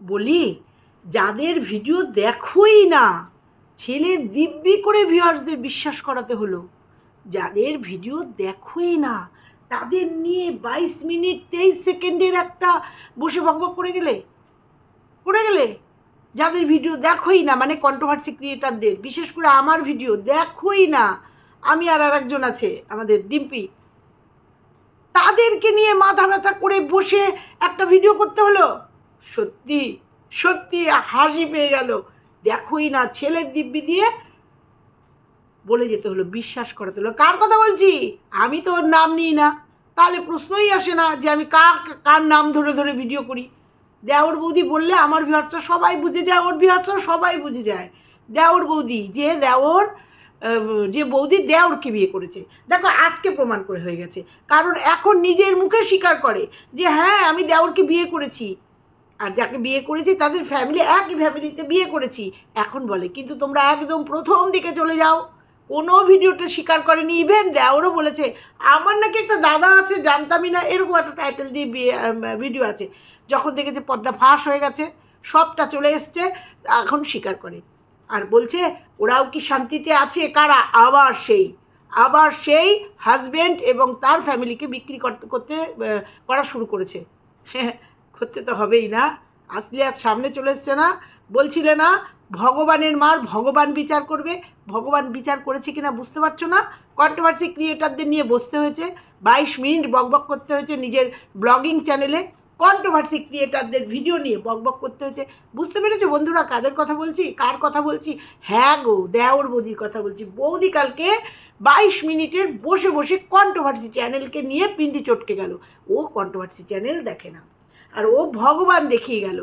বলি, যাদের ভিডিও দেখোই না, ছেলে দিব্যি করে ভিউয়ার্সদের বিশ্বাস করাতে হলো। যাদের ভিডিও দেখোই না, তাদের নিয়ে বাইশ মিনিট, তেইশ সেকেন্ডের একটা বসে বকবক করে গেলে? করে গেলে? যাদের ভিডিও দেখোই না মানে কন্ট্রোভার্সি ক্রিয়েটারদের বিশেষ করে আমার ভিডিও দেখোই না, আমি আর আরেকজন আছে, আমাদের ডিম্পি। তাদেরকে নিয়ে মাথা ব্যথা করে বসে একটা ভিডিও করতে হলো? সত্যি সত্যি হাসি পেয়ে গেল। দেখোই না, ছেলের দিব্যি দিয়ে বলে যেতে হলো, বিশ্বাস করাতে হলো। কার কথা বলছি? আমি তো ওর নাম নিই না। তাহলে প্রশ্নই আসে না যে আমি কার কার নাম ধরে ধরে ভিডিও করি। দেওর বৌদি বললে আমার ভিউয়ার্সরা সবাই বুঝে যায়, ওর ভিউয়ার্সরা সবাই বুঝে যায়। দেওর বৌদি, যে দেওর যে বৌদি দেওরকে বিয়ে করেছে। দেখো আজকে প্রমাণ করে হয়ে গেছে। কারণ এখন নিজের মুখে স্বীকার করে যে হ্যাঁ আমি দেওরকে বিয়ে করেছি। আর যাকে বিয়ে করেছি, তাদের ফ্যামিলি একই ফ্যামিলিতে বিয়ে করেছি। এখন বলে, কিন্তু তোমরা একদম প্রথম দিকে চলে যাও। কোনো ভিডিওটা স্বীকার করেনি ইভেন দেওরও বলেছে, আমার নাকি একটা দাদা আছে, জানতামই না। এরকম একটা টাইটেল দিয়ে বিয়ে ভিডিও আছে। যখন দেখেছে পর্দা ফাঁস হয়ে গেছে, সবটা চলে এসছে, এখন স্বীকার করে। আর বলছে, ওরাও কি শান্তিতে আছে? কারা? আবার সেই আবার সেই হাজবেন্ড এবং তার ফ্যামিলিকে বিক্রি করতে করতে করা শুরু করেছে। হ্যাঁ করতে তো হবেই না। আসলে আর সামনে চলে এসছে না। বলছিলে না, ভগবানের মার ভগবান বিচার করবে। ভগবান বিচার করেছে কিনা বুঝতে পারছ না? কন্ট্রোভার্সি ক্রিয়েটারদের নিয়ে বসতে হয়েছে। বাইশ মিনিট বকবক করতে হয়েছে নিজের ব্লগিং চ্যানেলে কন্ট্রোভার্সি ক্রিয়েটারদের ভিডিও নিয়ে বকবক করতে হয়েছে। বুঝতে পেরেছ বন্ধুরা কাদের কথা বলছি? কার কথা বলছি? হ্যাঁ গো, দেওর বৌদির কথা বলছি। বৌদি কালকে বাইশ মিনিটের বসে বসে কন্ট্রোভার্সি চ্যানেলকে নিয়ে পিন্ডি চটকে গেল। ও কন্ট্রোভার্সি চ্যানেল দেখে না। আর ও ভগবান দেখিয়ে গেল।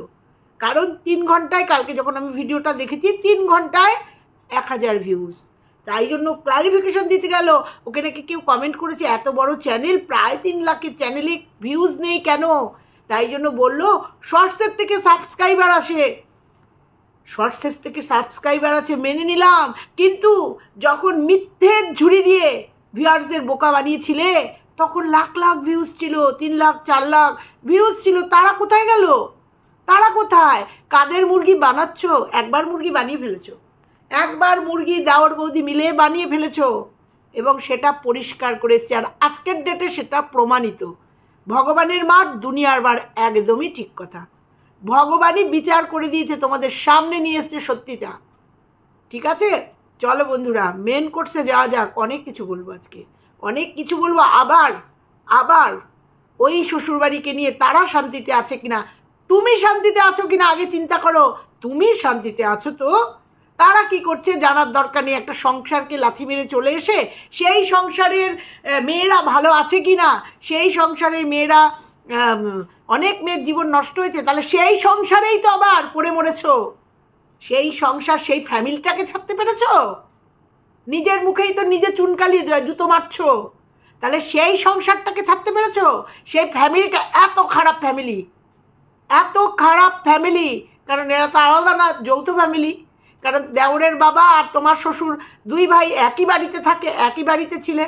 কারণ তিন ঘন্টায় কালকে যখন আমি ভিডিওটা দেখেছি, তিন ঘন্টায় এক হাজার ভিউজ তাই জন্য ক্লারিফিকেশন দিতে গেল, ওকে নাকি কেউ কমেন্ট করেছে, এত বড় চ্যানেল প্রায় তিন লাখের চ্যানেলে ভিউজ নেই কেন? তাই জন্য বলল শর্টসের থেকে সাবস্ক্রাইবার আসে। শর্টসের থেকে সাবস্ক্রাইবার আছে মেনে নিলাম। কিন্তু যখন মিথ্যের ঝুড়ি দিয়ে ভিউয়ার্সদের বোকা বানিয়েছিলে তখন লাখ লাখ ভিউজ ছিল, তিন লাখ, চার লাখ ভিউজ ছিল। তারা কোথায় গেল? তারা কোথায়? কাদের মুরগি বানাচ্ছ? একবার মুরগি বানিয়ে ফেলেছ। একবার মুরগি দেওয়ার বৌদি মিলে বানিয়ে ফেলেছো। এবং সেটা পরিষ্কার করে এসছে। আর আজকের ডেটে সেটা প্রমাণিত। ভগবানের মার দুনিয়ার বার একদমই ঠিক কথা। ভগবানই বিচার করে দিয়েছে, তোমাদের সামনে নিয়ে এসছে সত্যিটা। ঠিক আছে? চলো বন্ধুরা মেন কোর্সে যাওয়া যাক, অনেক কিছু বলব আজকে। অনেক কিছু বলব, আবার আবার ওই শ্বশুরবাড়িকে নিয়ে তারা শান্তিতে আছে কিনা? তুমি শান্তিতে আছো কিনা আগে চিন্তা করো। তুমি শান্তিতে আছো তো? তারা কি করছে? জানার দরকার নেই। একটা সংসারকে লাথি মেরে চলে এসে সেই সংসারের মেয়েরা ভালো আছে কি না সেই সংসারের মেয়েরা অনেক মেয়ের জীবন নষ্ট হয়েছে। তাহলে সেই সংসারেই তো আবার পড়ে মরেছ। সেই সংসার, সেই ফ্যামিলিটাকে ছাড়তে পেরেছ? নিজের মুখেই তো নিজে চুনকালি জুতো মারছো। তাহলে সেই সংসারটাকে ছাড়তে পেরেছ? সেই ফ্যামিলিটা, এত খারাপ ফ্যামিলি। এত খারাপ ফ্যামিলি। কারণ এরা তো আলাদা না, যৌথ ফ্যামিলি। কারণ দেওরের বাবা আর তোমার শ্বশুর দুই ভাই একই বাড়িতে থাকে, একই বাড়িতে ছিলে।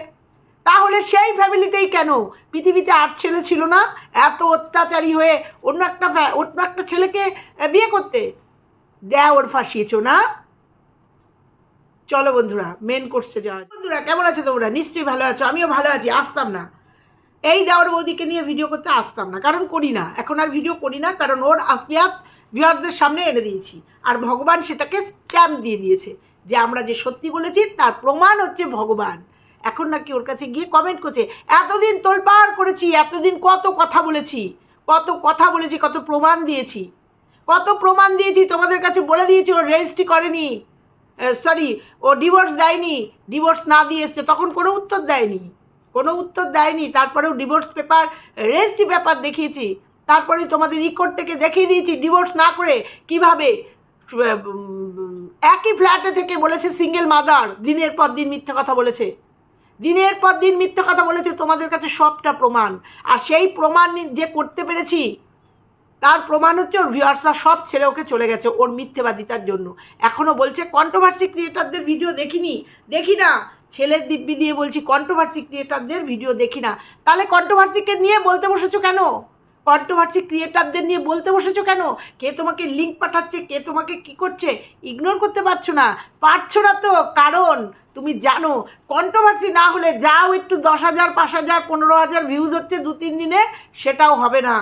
তাহলে সেই ফ্যামিলিতেই কেন? পৃথিবীতে আট ছেলে ছিল না, এত অত্যাচারী হয়ে অন্য একটা অন্য একটা ছেলেকে বিয়ে করতে। দেওর ফাঁসিয়েছো না? চলো বন্ধুরা মেন কোর্সে যাওয়া বন্ধুরা, কেমন আছো তোমরা? নিশ্চয়ই ভালো আছো, আমিও ভালো আছি, আসতাম না। এই দেওয়ার বৌদিকে নিয়ে ভিডিও করতে আসতাম না, কারণ করি না। এখন আর ভিডিও করি না, কারণ ওর আসলিয়াত ভিউয়ারদের সামনে এনে দিয়েছি। আর ভগবান সেটাকে স্ট্যাম্প দিয়ে দিয়েছে, যে আমরা যে সত্যি বলেছি, তার প্রমাণ হচ্ছে ভগবান। এখন নাকি ওর কাছে গিয়ে কমেন্ট করছে, এতদিন তোলপাড় করেছি, এতদিন কত কথা বলেছি, কত কথা বলেছি, কত প্রমাণ দিয়েছি, কত প্রমাণ দিয়েছি, তোমাদের কাছে বলে দিয়েছি ওর রেজিস্ট্রি করেনি। সরি ও ডিভোর্স দেয়নি ডিভোর্স না দিয়ে এসছে, তখন কোনো উত্তর দেয়নি। কোনো উত্তর দেয়নি, তারপরেও ডিভোর্স পেপার রেজিস্ট্রি পেপার দেখিয়েছি। তারপরে তোমাদের রিকোর্ড থেকে দেখিয়ে দিয়েছি ডিভোর্স না করে কীভাবে একই ফ্ল্যাটে থেকে বলেছে সিঙ্গেল মাদার দিনের পর দিন মিথ্যে কথা বলেছে। দিনের পর দিন মিথ্যে কথা বলেছে, তোমাদের কাছে সবটা প্রমাণ। আর সেই প্রমাণ যে করতে পেরেছি তার প্রমাণ হচ্ছে ওর ভিউয়ার্সরা সব ছেড়ে ওকে চলে গেছে ওর মিথ্যেবাদিতার জন্য। এখনও বলছে কন্ট্রোভার্সি ক্রিয়েটারদের ভিডিও দেখিনি। দেখি না। ছেলের দিব্যি দিয়ে বলছি কন্ট্রোভার্সি ক্রিয়েটারদের ভিডিও দেখি না। তাহলে কন্ট্রোভার্সিকে নিয়ে বলতে বসেছো কেন? কন্ট্রোভার্সি ক্রিয়েটারদের নিয়ে বলতে বসেছো কেন? কে তোমাকে লিঙ্ক পাঠাচ্ছে, কে তোমাকে কি করছে? ইগনোর করতে পারছ না। পারছ না তো। কারণ, তুমি জানো কন্ট্রোভার্সি না হলে যাও একটু দশ হাজার, পাঁচ হাজার, পনেরো হাজার ভিউজ হচ্ছে দু তিন দিনে, সেটাও হবে না।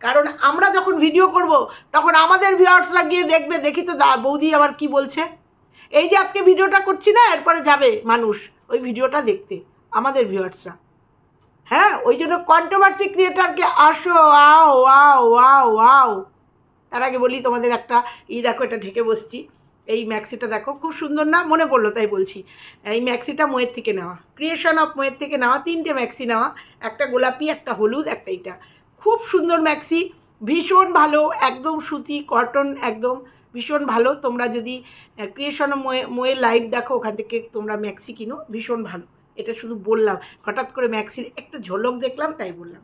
কারণ আমরা যখন ভিডিও করব, তখন আমাদের ভিউয়ার্সরা গিয়ে দেখবে, দেখি তো দা, বৌদি আবার কি বলছে। এই যে আজকে ভিডিওটা করছি না, এরপরে যাবে মানুষ, ওই ভিডিওটা দেখতে, আমাদের ভিউয়ার্সরা হ্যাঁ ওই জন্য কন্ট্রোভার্সি ক্রিয়েটারকে আসো, আও আও আও আও। তার আগে বলি তোমাদের একটা ই দেখো, এটা ঢেকে বসছি। এই ম্যাক্সিটা দেখো, খুব সুন্দর না? মনে পড়ল, তাই বলছি। এই ম্যাক্সিটা মোয়ের থেকে নেওয়া। ক্রিয়েশন অফ মোয়ের থেকে নেওয়া, তিনটে ম্যাক্সি নেওয়া, একটা গোলাপি, একটা হলুদ, একটা এইটা। খুব সুন্দর ম্যাক্সি ভীষণ ভালো, একদম সুতি কটন একদম ভীষণ ভালো। তোমরা যদি ক্রিয়েশন মোয়ে লাইভ দেখো, ওখান থেকে তোমরা ম্যাক্সি কিনো, ভীষণ ভালো। এটা শুধু বললাম, হঠাৎ করে ম্যাক্সির একটা ঝলক দেখলাম, তাই বললাম।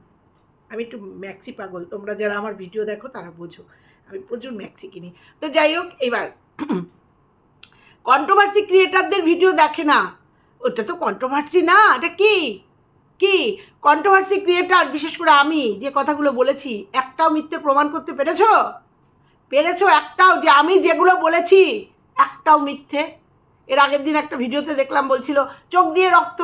আমি একটু ম্যাক্সি পাগল, তোমরা যারা আমার ভিডিও দেখো, তারা বোঝো। আমি প্রচুর ম্যাক্সি কিনি। তো যাই হোক, এবার কন্ট্রোভার্সি ক্রিয়েটারদের ভিডিও দেখে না। ওটা তো কন্ট্রোভার্সি না, এটা কি? কি? কন্ট্রোভার্সি ক্রিয়েটার বিশেষ করে আমি যে কথাগুলো বলেছি, একটাও মিথ্যে প্রমাণ করতে পেরেছ? পেরেছ একটাও যে আমি যেগুলো বলেছি, একটাও মিথ্যে? এর আগের দিন একটা ভিডিওতে দেখলাম বলছিল, চোখ দিয়ে রক্ত,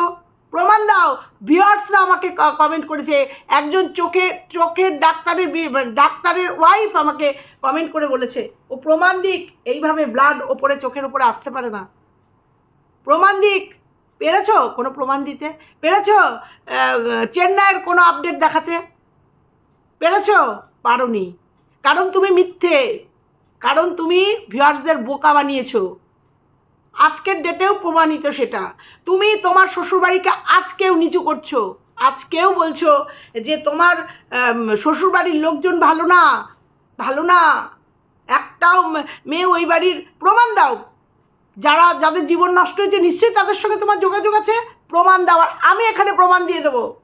প্রমাণ দাও। ভিউয়ার্সরা আমাকে কমেন্ট করেছে, একজন চোখে, চোখের ডাক্তারের ডাক্তারের ওয়াইফ আমাকে কমেন্ট করে বলেছে, ও প্রমাণ দিক, এইভাবে ব্লাড ওপরে, চোখের ওপরে আসতে পারে না। প্রমাণ দিক। পেরেছ কোনো প্রমাণ দিতে? পেরেছ? চেন্নাইয়ের কোনো আপডেট দেখাতে? পেরেছ? পারোনি। কারণ তুমি মিথ্যে। কারণ তুমি ভিউয়ার্সদের বোকা বানিয়েছো। আজকের ডেটেও প্রমাণিত সেটা। তুমি তোমার শ্বশুরবাড়িকে আজকেও নিচু করছ। আজকেও বলছো যে তোমার শ্বশুরবাড়ির লোকজন ভালো না। ভালো না। একটাও মেয়ে ওই বাড়ির প্রমাণ দাও। যারা, যাদের জীবন নষ্ট হয়েছে, নিশ্চয়ই তাদের সঙ্গে তোমার যোগাযোগ আছে? প্রমাণ দেওয়ার। আমি এখানে প্রমাণ দিয়ে দেবো।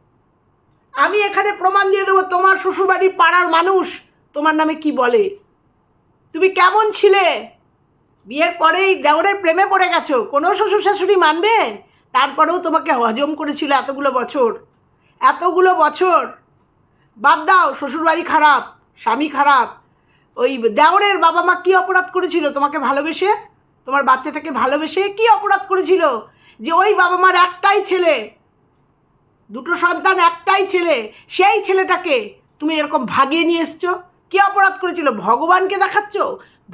আমি এখানে প্রমাণ দিয়ে দেবো তোমার শ্বশুরবাড়ির পাড়ার মানুষ। তোমার নামে কি বলে? তুমি কেমন ছিলে? বিয়ের পরেই দেওরের প্রেমে পড়ে গেছো। কোনো শ্বশুর শাশুড়ি মানবে? তারপরেও তোমাকে হজম করেছিল এতগুলো বছর। এতগুলো বছর। বাদ দাও, শ্বশুরবাড়ি খারাপ, স্বামী খারাপ। ওই দেওরের বাবা মা কী অপরাধ করেছিল তোমাকে ভালোবেসে? তোমার বাচ্চাটাকে ভালোবেসে কী অপরাধ করেছিল? যে ওই বাবা মার একটাই ছেলে, দুটো সন্তান একটাই ছেলে, সেই ছেলেটাকে তুমি এরকম ভাগিয়ে নিয়ে এসছো? কী অপরাধ করেছিল? ভগবানকে দেখাচ্ছ?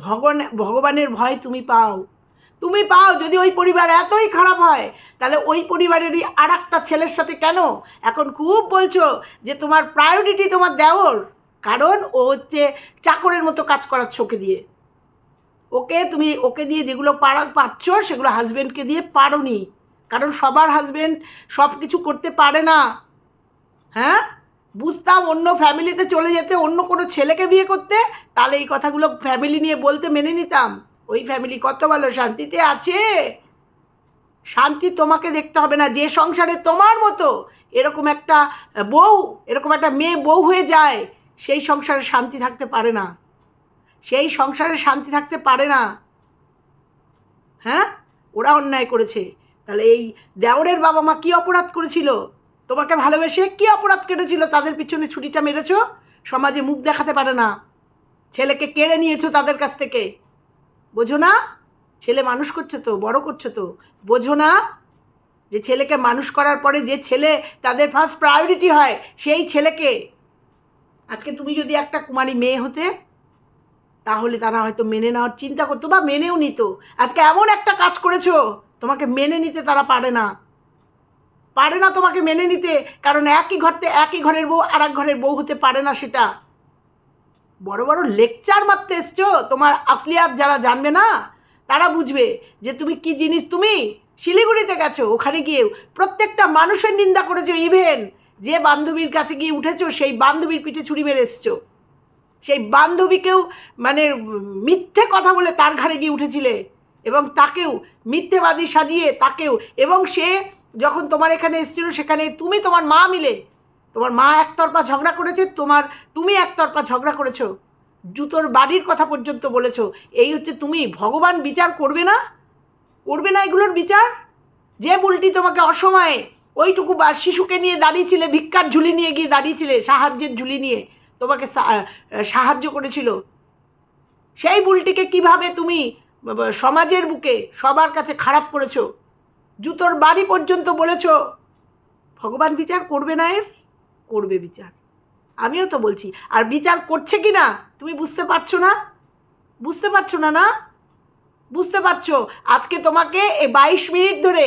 ভগবান, ভগবানের ভয় তুমি পাও। তুমি পাও যদি ওই পরিবার এতই খারাপ হয়, তাহলে ওই পরিবারেরই আর একটা ছেলের সাথে কেন? এখন খুব বলছো যে তোমার প্রায়োরিটি তোমার দেওর, কারণ ও হচ্ছে চাকরের মতো কাজ করার ওকে দিয়ে। ওকে তুমি, ওকে দিয়ে যেগুলো পারা পারছ সেগুলো হাজব্যান্ডকে দিয়ে পারোনি। কারণ সবার হাজব্যান্ড সব কিছু করতে পারে না। হ্যাঁ? বুঝতাম অন্য ফ্যামিলিতে চলে যেতে, অন্য কোনো ছেলেকে বিয়ে করতে, তাহলে এই কথাগুলো ফ্যামিলি নিয়ে বলতে মেনে নিতাম। ওই ফ্যামিলি কত ভালো, শান্তিতে আছে? শান্তি তোমাকে দেখতে হবে না, যে সংসারে তোমার মতো এরকম একটা বউ, এরকম একটা মেয়ে বউ হয়ে যায়, সেই সংসারে শান্তি থাকতে পারে না। সেই সংসারে শান্তি থাকতে পারে না। হ্যাঁ? ওরা অন্যায় করেছে। তাহলে এই দেওরের বাবা মা কী অপরাধ করেছিল? তোমাকে ভালোবেসে কী অপরাধ কেটেছিল? তাদের পিছনে ছুরিটা মেরেছো? সমাজে মুখ দেখাতে পারে না। ছেলেকে কেড়ে নিয়েছো তাদের কাছ থেকে। বোঝো না? ছেলে মানুষ করছ তো, বড় করছ তো। বোঝো না? যে ছেলেকে মানুষ করার পরে যে ছেলে তাদের ফার্স্ট প্রায়োরিটি হয়, সেই ছেলেকে। আজকে তুমি যদি একটা কুমারী মেয়ে হতে তাহলে তারা হয়তো মেনে নেওয়ার চিন্তা করতো বা মেনেও নিত। আজকে এমন একটা কাজ করেছ, তোমাকে মেনে নিতে তারা পারে না। পারে না তোমাকে মেনে নিতে, কারণ একই ঘরতে একই ঘরের বউ আর এক ঘরের বউ হতে পারে না সেটা। বড় বড় লেকচার মারতে এসছো, তোমার আসলিয়াত যারা জানবে না, তারা বুঝবে যে তুমি কি জিনিস, তুমি শিলিগুড়িতে গেছো, ওখানে গিয়ে প্রত্যেকটা মানুষের নিন্দা করেছ ইভেন যে বান্ধবীর কাছে গিয়ে উঠেছো, সেই বান্ধবীর পিঠে ছুরি মেরে এসছো। সেই বান্ধবীকেও মানে মিথ্যে কথা বলে তার ঘাড়ে গিয়ে উঠেছিলে এবং তাকেও মিথ্যেবাদী সাজিয়ে তাকেও এবং সে যখন তোমার এখানে এসেছিল সেখানে তুমি তোমার মা মিলে, তোমার মা একতরফা ঝগড়া করেছে, তোমার তুমি একতরফা ঝগড়া করেছ, জুতোর বাড়ির কথা পর্যন্ত বলেছ, এই হচ্ছে তুমি, ভগবান বিচার করবে না? করবে না এগুলোর বিচার? যে বুলটি তোমাকে অসময়ে ওইটুকু বা শিশুকে নিয়ে দাঁড়িয়েছিলে, ভিক্ষার ঝুলি নিয়ে গিয়ে দাঁড়িয়েছিলে, সাহায্যের ঝুলি নিয়ে তোমাকে সাহায্য করেছিল। সেই ভুলটিকে কীভাবে তুমি সমাজের বুকে সবার কাছে খারাপ করেছ? জুতোর বাড়ি পর্যন্ত বলেছ, ভগবান বিচার করবে না এর? করবে বিচার। আমিও তো বলছি, আর বিচার করছে কি না, তুমি বুঝতে পারছ না? বুঝতে পারছ না না? বুঝতে পারছ? আজকে তোমাকে এই বাইশ মিনিট ধরে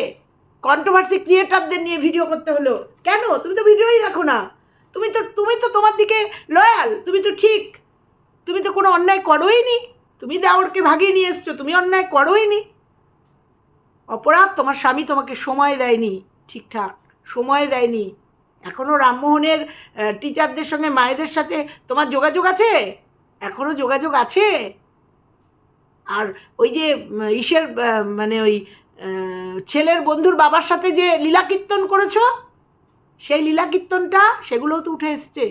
কন্ট্রোভার্সি ক্রিয়েটারদের নিয়ে ভিডিও করতে হলো। কেন? তুমি তো ভিডিওই দেখো না। তুমি তো তুমি তো তোমার দিকে লয়াল তুমি তো ঠিক। তুমি তো কোনো অন্যায় করোই নি। তুমি দেওরকে ভাগিয়ে নিয়ে এসছো, তুমি অন্যায় করোই নি। অপরাধ তোমার স্বামী তোমাকে সময় দেয়নি, ঠিকঠাক, সময় দেয়নি। এখনও রামমোহনের টিচারদের সঙ্গে মায়েদের সাথে তোমার যোগাযোগ আছে? এখনও যোগাযোগ আছে? আর ওই যে ইসের মানে ওই ছেলের বন্ধুর বাবার সাথে যে লীলা কীর্তন করেছ? সেই লীলা কীর্তনটা সেগুলোও তো উঠে এসছে।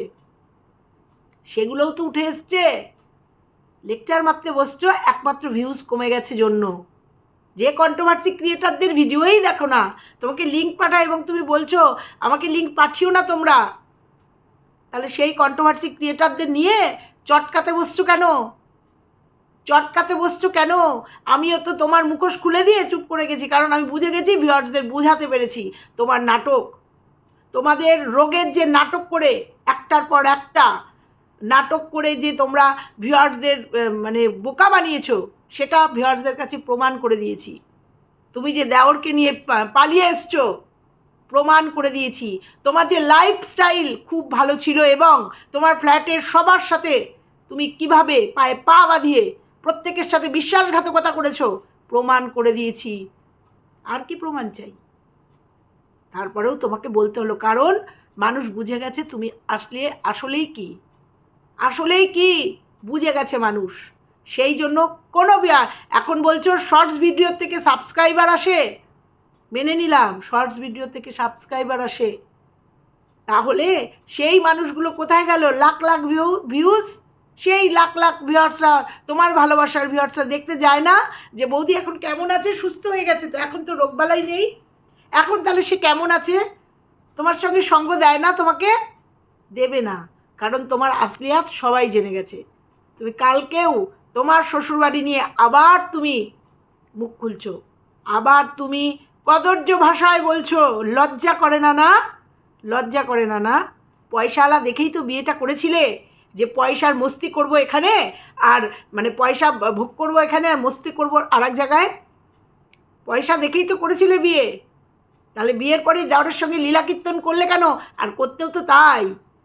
সেগুলোও তো উঠে এসছে। লেকচার মারতে বসছো, একমাত্র ভিউজ কমে গেছে জন্য। যে কন্ট্রোভার্সি ক্রিয়েটারদের ভিডিওই দেখো না, তোমাকে লিঙ্ক পাঠায় এবং তুমি বলছো, আমাকে লিঙ্ক পাঠিও না তোমরা। তাহলে সেই কন্ট্রোভার্সি ক্রিয়েটারদের নিয়ে চটকাতে বসছো কেন? চটকাতে বসছো কেন? আমিও তো তোমার মুখোশ খুলে দিয়ে চুপ করে গেছি, কারণ আমি বুঝে গেছি ভিউয়ার্সদের বুঝাতে পেরেছি তোমার নাটক। তোমাদের রোগের যে নাটক করে, একটার পর একটা নাটক করে যে তোমরা ভিউয়ার্সদের মানে বোকা বানিয়েছো, সেটা ভিউয়ার্সদের কাছে প্রমাণ করে দিয়েছি। তুমি যে দেওরকে নিয়ে পালিয়ে এসছো, প্রমাণ করে দিয়েছি। তোমার যে লাইফস্টাইল খুব ভালো ছিল এবং তোমার ফ্ল্যাটের সবার সাথে তুমি কীভাবে পায়ে পা বাঁধিয়ে প্রত্যেকের সাথে বিশ্বাসঘাতকতা করেছ, প্রমাণ করে দিয়েছি। আর কি প্রমাণ চাই? তারপরেও তোমাকে বলতে হলো, কারণ মানুষ বুঝে গেছে তুমি আসলে, আসলেই কি? আসলেই কি বুঝে গেছে মানুষ? সেই জন্য কোনো এখন বলছো শর্টস ভিডিওর থেকে সাবস্ক্রাইবার আসে? মেনে নিলাম শর্টস ভিডিও থেকে সাবস্ক্রাইবার আসে। তাহলে সেই মানুষগুলো কোথায় গেল? লাখ লাখ ভিউ ভিউজ সেই লাখ লাখ ভিউয়ার্সরা তোমার ভালোবাসার ভিউয়ার্সরা দেখতে যায় না যে, বৌদি এখন কেমন আছে? সুস্থ হয়ে গেছে তো, এখন তো রোগবালাই নেই? এখন তাহলে সে কেমন আছে? তোমার সঙ্গে সঙ্গ দেয় না, তোমাকে দেবে না। কারণ তোমার আসলিয়াত সবাই জেনে গেছে। তুমি কালকেও তোমার শ্বশুরবাড়ি নিয়ে আবার তুমি মুখ খুলছো। আবার তুমি কদর্য ভাষায় বলছো, লজ্জা করে না না? লজ্জা করে না না? পয়সাওয়ালা দেখেই তো বিয়েটা করেছিলে যে পয়সার মস্তি করব এখানে আর মানে পয়সা ভোগ করব এখানে আর মস্তি করব আর এক জায়গায়? পয়সা দেখেই তো করেছিলে বিয়ে। তাহলে বিয়ের পরে দেওয়ারের সঙ্গে লীলা কীর্তন করলে কেন? আর করতেও তো তাই।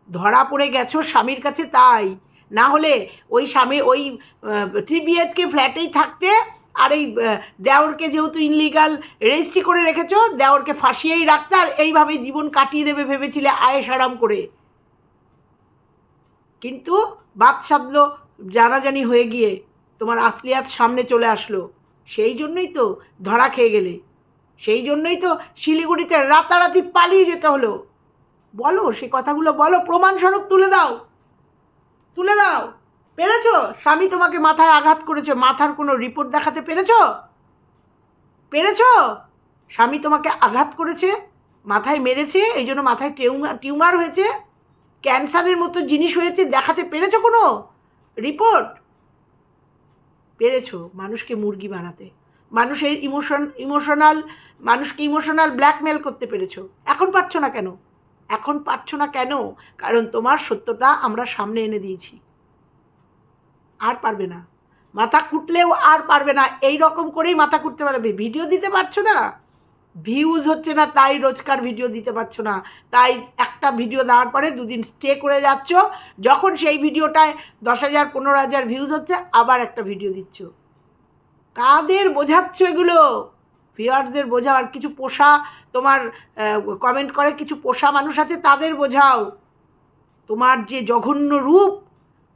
ধরা পড়ে গেছো স্বামীর কাছে তাই। না হলে ওই স্বামী, ওই থ্রি বিএচকে ফ্ল্যাটেই থাকতে আর এই দেওরকে যেহেতু ইনলিগাল রেজিস্ট্রি করে রেখেছো, দেওরকে ফাঁসিয়েই রাখতে আর এইভাবেই জীবন কাটিয়ে দেবে ভেবেছিলে আয়েস আরাম করে। কিন্তু বাদ সাধলো, জানাজানি হয়ে গিয়ে তোমার আসলিয়াত সামনে চলে আসলো। সেই জন্যই তো ধরা খেয়ে গেলে। সেই জন্যই তো শিলিগুড়িতে রাতারাতি পালিয়ে যেতে হলো। বলো, সে কথাগুলো বলো, প্রমাণস্বরূপ তুলে দাও। তুলে দাও। পেরেছ? স্বামী তোমাকে মাথায় আঘাত করেছে, মাথার কোনো রিপোর্ট দেখাতে পেরেছ? পেরেছ? স্বামী তোমাকে আঘাত করেছে, মাথায় মেরেছে, এই জন্য মাথায় টিউমার টিউমার হয়েছে, ক্যান্সারের মতো জিনিস হয়েছে, দেখাতে পেরেছ কোনো? রিপোর্ট? পেরেছ মানুষকে মুরগি বানাতে। মানুষের ইমোশন ইমোশনাল মানুষকে ইমোশনাল ব্ল্যাকমেল করতে পেরেছ। এখন পারছ না কেন? এখন পারছ না কেন? কারণ তোমার সত্যটা আমরা সামনে এনে দিয়েছি। আর পারবে না। মাথা কুটলেও আর পারবে না। এই রকম করেই মাথা কুটতে পারবে। ভিডিও দিতে পারছ না? ভিউজ হচ্ছে না, তাই রোজকার ভিডিও দিতে পারছ না। তাই একটা ভিডিও দেওয়ার পরে দুদিন স্টে করে যাচ্ছ। যখন সেই ভিডিওটায় দশ হাজার, পনেরো হাজার ভিউজ হচ্ছে, আবার একটা ভিডিও দিচ্ছ। কাদের বোঝাচ্ছ এগুলো? ভিউয়ার্সদের বোঝাও, আর কিছু পোষা তোমার কমেন্ট করে কিছু পোষা মানুষ আছে, তাদের বোঝাও। তোমার যে জঘন্য রূপ,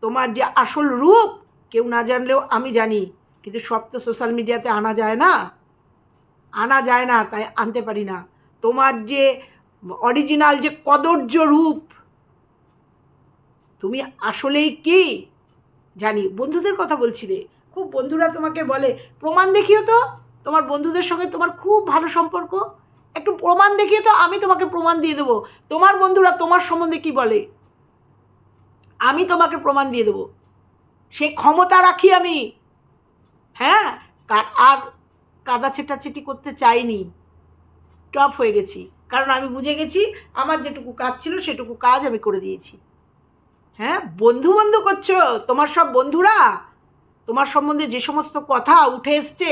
তোমার যে আসল রূপ, কেউ না জানলেও আমি জানি, কিন্তু সব তো সোশ্যাল মিডিয়াতে আনা যায় না। আনা যায় না, তাই আনতে পারি না। তোমার যে অরিজিনাল যে কদর্য রূপ, তুমি আসলেই কি? জানি, বন্ধুদের কথা বলছিলে খুব বন্ধুরা তোমাকে বলে। প্রমাণ দেখিও তো, তোমার বন্ধুদের সঙ্গে তোমার খুব ভালো সম্পর্ক। একটু প্রমাণ দেখিয়ে তো, আমি তোমাকে প্রমাণ দিয়ে দেবো। তোমার বন্ধুরা তোমার সম্বন্ধে কি বলে? আমি তোমাকে প্রমাণ দিয়ে দেবো। সে ক্ষমতা রাখি আমি। হ্যাঁ? আর কাদা ছেটাছেটি করতে চাইনি। টপ হয়ে গেছি। কারণ আমি বুঝে গেছি, আমার যেটুকু কাজ ছিল, সেটুকু কাজ আমি করে দিয়েছি। হ্যাঁ? বন্ধু বন্ধু করছ? তোমার সব বন্ধুরা? তোমার সম্বন্ধে যে সমস্ত কথা উঠে এসছে,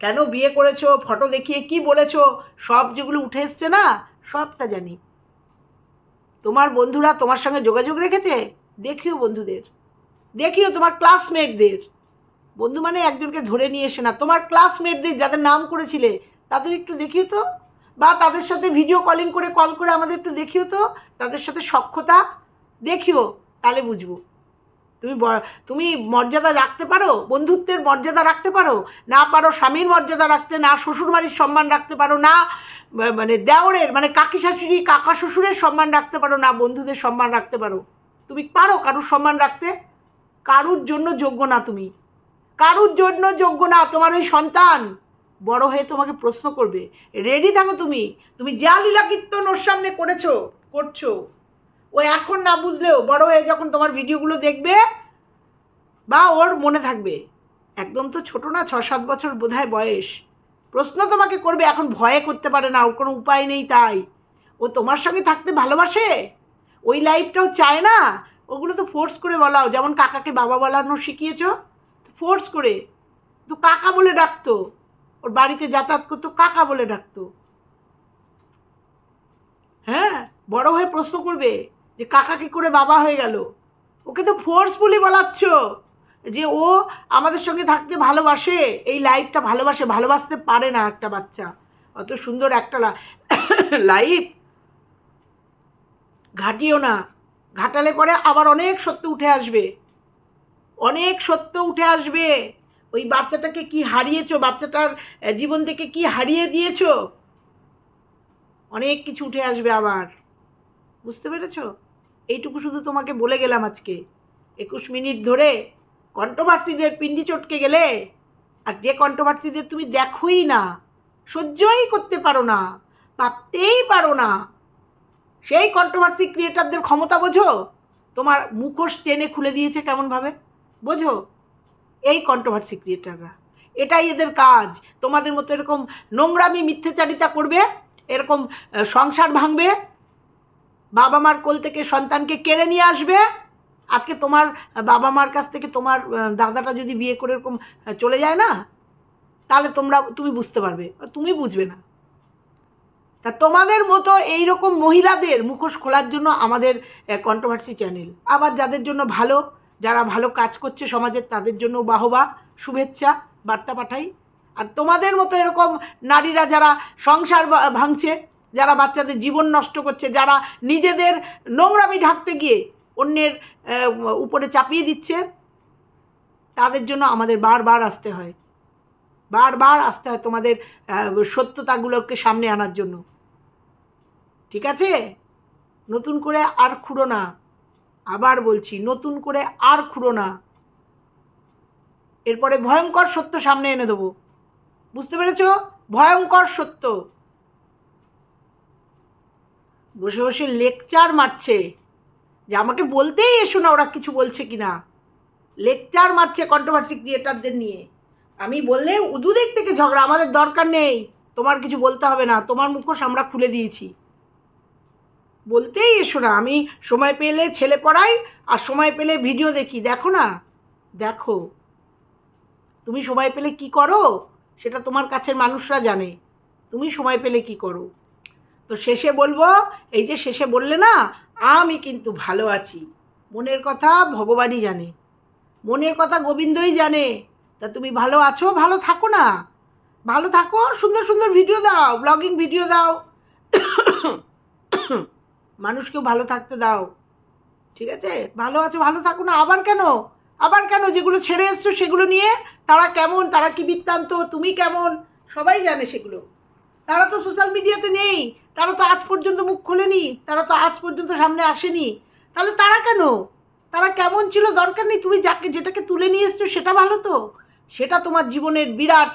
কেন বিয়ে করেছ, ফটো দেখিয়ে কি বলেছ, সব যেগুলো উঠে এসছে না, সবটা জানি। তোমার বন্ধুরা তোমার সঙ্গে যোগাযোগ রেখেছে? দেখিও বন্ধুদের। দেখিও তোমার ক্লাসমেটদের বন্ধু মানে একজনকে ধরে নিয়ে এসে না, তোমার ক্লাসমেটদের যাদের নাম করেছিলে, তাদের একটু দেখিও তো। বা তাদের সাথে ভিডিও কলিং করে কল করে আমাদের একটু দেখিও তো, তাদের সাথে সক্ষতা দেখিও, তাহলে বুঝব। তুমি তুমি মর্যাদা রাখতে পারো, বন্ধুত্বের মর্যাদা রাখতে পারো, না পারো স্বামীর মর্যাদা রাখতে, না শ্বশুরবাড়ির সম্মান রাখতে পারো, না মানে দেওরের মানে কাকি শাশুড়ি, কাকা শ্বশুরের সম্মান রাখতে পারো, না বন্ধুদের সম্মান রাখতে পারো। তুমি পারো কারুর সম্মান রাখতে? কারুর জন্য যোগ্য না তুমি। কারুর জন্য যোগ্য না তোমার ওই সন্তান। বড় হয়ে তোমাকে প্রশ্ন করবে রেডি থাকো তুমি? তুমি যা লীলা কীর্তন ওর সামনে করেছ, করছ। ও এখন না বুঝলেও বড় হয়ে যখন তোমার ভিডিওগুলো দেখবে, বা ওর মনে থাকবে, একদম তো ছোট না, ছ, সাত বছর বোধহয় বয়স। প্রশ্ন তোমাকে করবে, এখন ভয়ে করতে পারে না, ওর কোনো উপায় নেই তাই। ও তোমার সঙ্গে থাকতে ভালোবাসে? ওই লাইফটাও চায় না? ওগুলো তো ফোর্স করে বলাও, যেমন কাকাকে বাবা বলানো শিখিয়েছো? ফোর্স করে। তো কাকা বলে ডাকতো, ওর বাড়িতে যাতায়াত করতো, কাকা বলে ডাকতো। হ্যাঁ বড় হয়ে প্রশ্ন করবে যে কাকা কি করে বাবা হয়ে গেল। ওকে তো ফোর্সফুলি বলাচ্ছ যে ও আমাদের সঙ্গে থাকতে ভালোবাসে, এই লাইফটা ভালোবাসে, ভালোবাসতে পারে না একটা বাচ্চা। অত সুন্দর একটা লাইফ ঘাটিও না। ঘাটালে পরে আবার অনেক সত্য উঠে আসবে। অনেক সত্য উঠে আসবে। ওই বাচ্চাটাকে কি হারিয়েছো? বাচ্চাটার জীবন থেকে কি হারিয়ে দিয়েছ? অনেক কিছু উঠে আসবে আবার। বুঝতে পেরেছ? এইটুকু শুধু তোমাকে বলে গেলাম আজকে। একুশ মিনিট ধরে কন্ট্রোভার্সিদের পিন্ডি চটকে গেলে, আর যে কন্ট্রোভার্সিদের তুমি দেখোই না, সহ্যই করতে পারো না, ভাবতেই পারো না। সেই কন্ট্রোভার্সি ক্রিয়েটারদের ক্ষমতা বোঝো? তোমার মুখোশ টেনে খুলে দিয়েছে কেমনভাবে? বোঝো? এই কন্ট্রোভার্সি ক্রিয়েটাররা এটাই এদের কাজ। তোমাদের মতো এরকম নোংরামি, মিথ্যেচারিতা করবে, এরকম সংসার ভাঙবে বাবা মার কোল থেকে সন্তানকে কেড়ে নিয়ে আসবে? আজকে তোমার বাবা মার কাছ থেকে তোমার দাদাটা যদি বিয়ে করে এরকম চলে যায় না? তাহলে তোমরা, তুমি বুঝতে পারবে তুমি বুঝবে না। তা তোমাদের মতো এই রকম মহিলাদের মুখোশ খোলার জন্য আমাদের কন্ট্রোভার্সি চ্যানেল আবার যাদের জন্য ভালো, যারা ভালো কাজ করছে সমাজের, তাদের জন্য বাহবা, শুভেচ্ছা, বার্তা পাঠাই। আর তোমাদের মতো এরকম নারীরা যারা সংসার ভাঙছে যারা বাচ্চাদের জীবন নষ্ট করছে, যারা নিজেদের নোংরামি ঢাকতে গিয়ে অন্যের উপরে চাপিয়ে দিচ্ছে, তাদের জন্য আমাদের বারবার আসতে হয়। বারবার আসতে হয় তোমাদের সত্যতাগুলোকে সামনে আনার জন্য। ঠিক আছে? নতুন করে আর খুঁড়ো না। আবার বলছি, নতুন করে আর খুঁড়ো না। এরপরে ভয়ঙ্কর সত্য সামনে এনে দেবো। বুঝতে পেরেছ? ভয়ঙ্কর সত্য। বসে বসে লেকচার মারছে। যে আমাকে বলতেই এসো না ওরা কিছু বলছে কি না লেকচার মারছে কন্ট্রোভার্সি ক্রিয়েটারদের নিয়ে। আমি বললে দুদিক থেকে ঝগড়া, আমাদের দরকার নেই। তোমার কিছু বলতে হবে না, তোমার মুখোশ আমরা খুলে দিয়েছি। বলতেই এসো না, আমি সময় পেলে ছেলে পড়াই আর সময় পেলে ভিডিও দেখি। দেখো না, দেখো। তুমি সময় পেলে কি করো? সেটা তোমার কাছের মানুষরা জানে। তুমি সময় পেলে কি করো? তো শেষে বলব, এই যে শেষে বললে না, আমি কিন্তু ভালো আছি। মনের কথা ভগবানই জানে। মনের কথা গোবিন্দই জানে। তা তুমি ভালো আছো? ভালো থাকো না। ভালো থাকো, সুন্দর সুন্দর ভিডিও দাও ব্লগিং ভিডিও দাও। মানুষকেও ভালো থাকতে দাও। ঠিক আছে? ভালো আছো, ভালো থাকো না, আবার কেন? আবার কেন? যেগুলো ছেড়ে এসছো সেগুলো নিয়ে তারা কেমন? তারা কি বৃত্তান্ত? তুমি কেমন? সবাই জানে সেগুলো। তারা তো সোশ্যাল মিডিয়াতে নেই। তারা তো আজ পর্যন্ত মুখ খোলেনি। তারা তো আজ পর্যন্ত সামনে আসেনি। তাহলে তারা কেন? তারা কেমন ছিল দরকার নেই? তুমি যাকে, যেটাকে তুলে নিয়ে এসছো সেটা ভালো তো? সেটা তোমার জীবনের বিরাট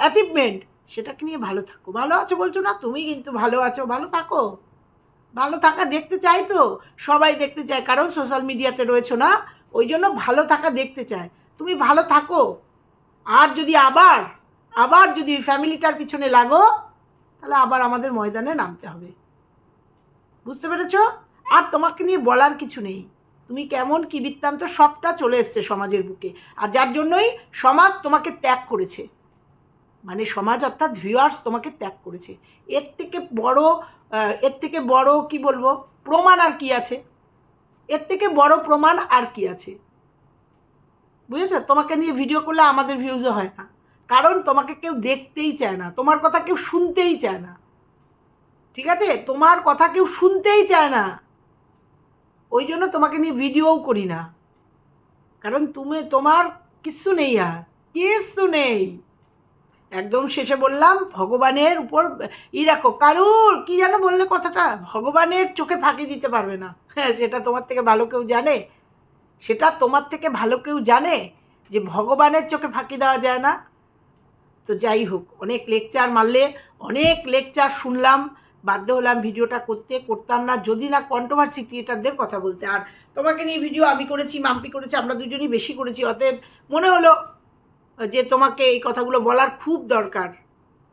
অ্যাচিভমেন্ট সেটাকে নিয়ে ভালো থাকো। ভালো আছো বলছো না? তুমি কিন্তু ভালো আছো। ভালো থাকো। ভালো থাকা দেখতে চাই তো? সবাই দেখতে চায়। কারণ সোশ্যাল মিডিয়াতে রয়েছো না? ওই জন্য ভালো থাকা দেখতে চায়। তুমি ভালো থাকো। আর যদি আবার আবার যদি ফ্যামিলিটার পিছনে লাগো তাহলে আবার আমাদের ময়দানে নামতে হবে। বুঝতে পেরেছ? আর তোমাকে নিয়ে বলার কিছু নেই। তুমি কেমন কি বৃত্তান্ত সবটা চলে এসছে সমাজের বুকে। আর যার জন্যই সমাজ তোমাকে ত্যাগ করেছে। মানে সমাজ অর্থাৎ ভিউয়ার্স তোমাকে ত্যাগ করেছে। এর থেকে বড় এর থেকে বড় কি বলব? প্রমাণ আর কি আছে? এর থেকে বড় প্রমাণ আর কি আছে? বুঝেছ? তোমাকে নিয়ে ভিডিও করলে আমাদের ভিউজও হয় না। কারণ তোমাকে কেউ দেখতেই চায় না, তোমার কথা কেউ শুনতেই চায় না। ঠিক আছে? তোমার কথা কেউ শুনতেই চায় না। ওই জন্য তোমাকে নিয়ে ভিডিওও করি না। কারণ তুমি, তোমার কিচ্ছু নেই আর, কিচ্ছু নেই। একদম শেষে বললাম, ভগবানের উপর, ই রাখো। কারুর? কী যেন বললে কথাটা? ভগবানের চোখে ফাঁকি দিতে পারবে না। হ্যাঁ সেটা তোমার থেকে ভালো কেউ জানে। সেটা তোমার থেকে ভালো কেউ জানে যে ভগবানের চোখে ফাঁকি দেওয়া যায় না। তো যাই হোক, অনেক লেকচার মারলে, অনেক লেকচার শুনলাম, বাধ্য হলাম ভিডিওটা করতে, করতাম না, যদি না কন্ট্রোভার্সি ক্রিয়েটারদের কথা বলতে। আর তোমাকে নিয়ে ভিডিও আমি করেছি, মাম্পি করেছি, আমরা দুজনই বেশি করেছি, অতএব মনে হলো যে তোমাকে এই কথাগুলো বলার খুব দরকার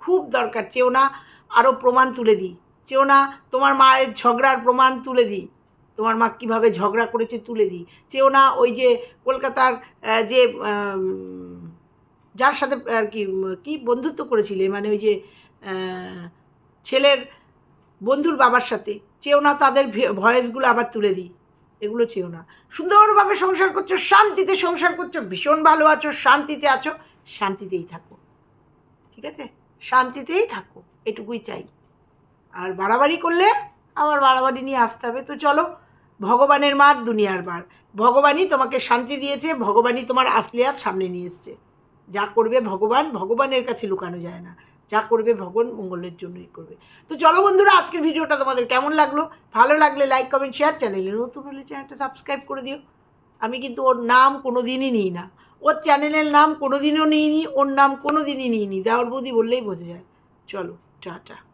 খুব দরকার। চেও না আরও প্রমাণ তুলে দিই। চেও না তোমার মায়ের ঝগড়ার প্রমাণ তুলে দিই। তোমার মা কীভাবে ঝগড়া করেছে তুলে দিই। চেও না ওই যে কলকাতার যে যার সাথে, আর কি কি বন্ধুত্ব করেছিলে? মানে ওই যে ছেলের বন্ধুর বাবার সাথে। চেও না তাদের ভয়েসগুলো আবার তুলে দিই। এগুলো চেও না। সুন্দরভাবে সংসার করছ, শান্তিতে সংসার করছ, ভীষণ ভালো আছো, শান্তিতে আছো, শান্তিতেই থাকো। ঠিক আছে? শান্তিতেই থাকো, এটুকুই চাই। আর বাড়াবাড়ি করলে আবার বাড়াবাড়ি নিয়ে আসতে হবে। তো চলো, ভগবানের মার দুনিয়ার বার ভগবানই তোমাকে শান্তি দিয়েছে, ভগবানই তোমার আসলিয়াত সামনে নিয়ে এসছে। যা করবে ভগবান, ভগবানের কাছে লুকানো যায় না। যা করবে ভগবান মঙ্গলের জন্যই করবে। তো চলো বন্ধুরা, আজকের ভিডিওটা তোমাদের কেমন লাগল? ভালো লাগলে লাইক কমেন্ট শেয়ার চ্যানেলে নতুন হলে চ্যানেলটা সাবস্ক্রাইব করে দিও। আমি কিন্তু ওর নাম কোনো দিনই নিই না। ওর চ্যানেলের নাম কোনো দিনও নিইনি, ওর নাম কোনো দিনই নিইনি। দেওয়ার বৌদি বললেই বোঝা যায়। চলো, টাটা।